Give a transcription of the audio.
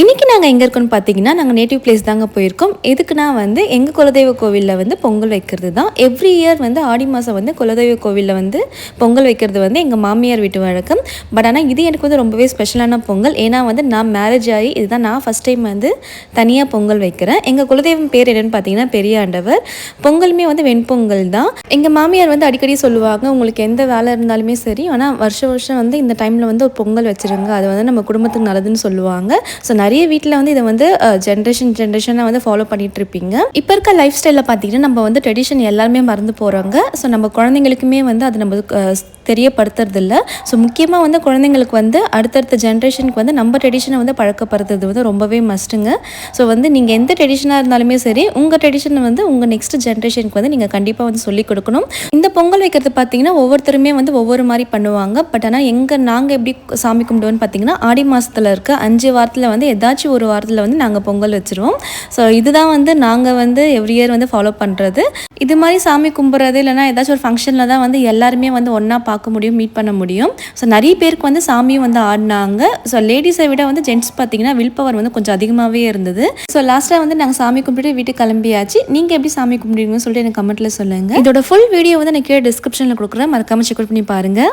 இன்றைக்கி நாங்கள் எங்கே இருக்கோம்னு பார்த்தீங்கன்னா நாங்கள் நேட்டிவ் பிளேஸ் தாங்க போயிருக்கோம். எதுக்குன்னா வந்து எங்கள் குலதெய்வ கோவிலில் வந்து பொங்கல் வைக்கிறது தான் எவ்ரி இயர் வந்து ஆடி மாதம் வந்து குலதெய்வ கோவிலில் வந்து பொங்கல் வைக்கிறது வந்து எங்கள் மாமியார் வீட்டு வழக்கம். பட் ஆனால் இது எனக்கு வந்து ரொம்பவே ஸ்பெஷலான பொங்கல். ஏன்னா வந்து நான் மேரேஜ் ஆகி இதுதான் நான் ஃபஸ்ட் டைம் வந்து தனியாக பொங்கல் வைக்கிறேன். எங்கள் குலதெய்வம் பேர் என்னென்னு பார்த்தீங்கன்னா பெரியாண்டவர் பொங்கலுமே வந்து வெண்பொங்கல் தான். எங்கள் மாமியார் வந்து அடிக்கடி சொல்லுவாங்க உங்களுக்கு எந்த வேலை இருந்தாலுமே சரி ஆனால் வருஷம் வருஷம் வந்து இந்த டைமில் வந்து ஒரு பொங்கல் வச்சுருங்க. அது வந்து நம்ம குடும்பத்துக்கு நல்லதுன்னு சொல்லுவாங்க. ஸோ நிறைய வீட்டில் வந்து இதை வந்து ஜென்ரேஷன் ஜென்ரேஷனாக வந்து ஃபாலோ பண்ணிட்டு இருப்பீங்க இப்போ இருக்க லைஃப் ஸ்டைலில் பார்த்தீங்கன்னா நம்ம வந்து ட்ரெடிஷன் எல்லாருமே மறந்து போகிறாங்க ஸோ நம்ம குழந்தைங்களுக்குமே வந்து அது நம்ம தெரியப்படுத்துறதில்ல. தெரியப்படுத்துறது இல்லை ஸோ முக்கியமாக வந்து குழந்தைங்களுக்கு வந்து அடுத்தடுத்த ஜென்ரேஷனுக்கு வந்து நம்ம ட்ரெடிஷனை வந்து பழக்கப்படுத்துறது வந்து ரொம்பவே மஸ்ட்டுங்க ஸோ வந்து நீங்கள் எந்த ட்ரெடிஷனாக இருந்தாலுமே சரி உங்கள் ட்ரெடிஷனை வந்து உங்கள் நெக்ஸ்ட் ஜென்ரேஷனுக்கு வந்து நீங்கள் கண்டிப்பாக வந்து சொல்லிக் கொடுக்கணும். இந்த பொங்கல் வைக்கிறது பார்த்தீங்கன்னா ஒவ்வொருத்தருமே வந்து ஒவ்வொரு மாதிரி பண்ணுவாங்க. பட் ஆனால் எங்கள் நாங்கள் எப்படி சாமி கும்பிடுவோன்னு பார்த்தீங்கன்னா ஆடி மாதத்தில் இருக்க அஞ்சு வாரத்தில் வந்து ஏதாச்சும் ஒரு வாரத்தில் வந்து நாங்கள் பொங்கல் வச்சுருவோம். ஸோ இதுதான் வந்து நாங்கள் வந்து எவ்ரி இயர் வந்து ஃபாலோ பண்ணுறது இது மாதிரி சாமி கும்பிட்றது இல்லைனா ஏதாச்சும் ஒரு ஃபங்க்ஷனில் தான் வந்து எல்லாருமே வந்து ஒன்றா பார்க்க முடியும் மீட் பண்ண முடியும். ஸோ நிறைய பேருக்கு வந்து சாமியும் வந்து ஆடினாங்க. ஸோ லேடிஸை விட வந்து ஜென்ட்ஸ் பார்த்தீங்கன்னா வில் பவர் வந்து கொஞ்சம் அதிகமாகவே இருந்தது. ஸோ லாஸ்ட்டாக வந்து நாங்கள் சாமி கும்பிட்டு வீட்டுக்கு கிளம்பியாச்சு. நீங்கள் எப்படி சாமி கும்பிடுவீங்கன்னு சொல்லிட்டு எனக்கு கமெண்ட்டில் சொல்லுங்கள் இதோட ஃபுல் வீடியோ வந்து நான் கீழே டிஸ்கிரிப்ஷனில் கொடுக்குறேன். மறக்காமல் செக் பண்ணி பாருங்கள்